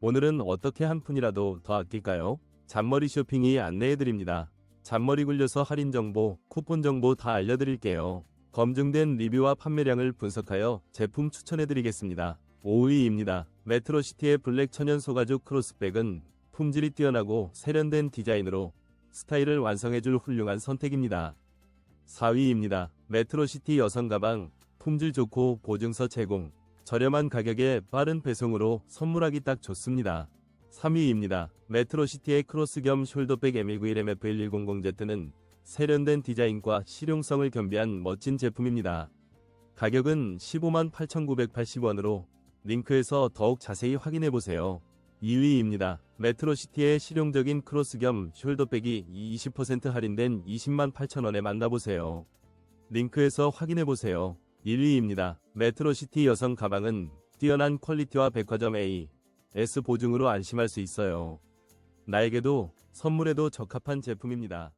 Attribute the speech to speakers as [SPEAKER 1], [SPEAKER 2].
[SPEAKER 1] 오늘은 어떻게 한 푼이라도 더 아낄까요? 잔머리 쇼핑이 안내해드립니다. 잔머리 굴려서 할인 정보, 쿠폰 정보 다 알려드릴게요. 검증된 리뷰와 판매량을 분석하여 제품 추천해드리겠습니다. 5위입니다. 메트로시티의 블랙 천연 소가죽 크로스백은 품질이 뛰어나고 세련된 디자인으로 스타일을 완성해줄 훌륭한 선택입니다. 4위입니다. 메트로시티 여성 가방 품질 좋고 보증서 제공 저렴한 가격에 빠른 배송으로 선물하기 딱 좋습니다. 3위입니다. 메트로시티의 크로스 겸 숄더백 M191MF1100Z는 세련된 디자인과 실용성을 겸비한 멋진 제품입니다. 가격은 15만 8,980원으로 링크에서 더욱 자세히 확인해보세요. 2위입니다. 메트로시티의 실용적인 크로스 겸 숄더백이 20% 할인된 20만 8천원에 만나보세요. 링크에서 확인해보세요. 1위입니다. 메트로시티 여성 가방은 뛰어난 퀄리티와 백화점 A, S 보증으로 안심할 수 있어요. 나에게도 선물에도 적합한 제품입니다.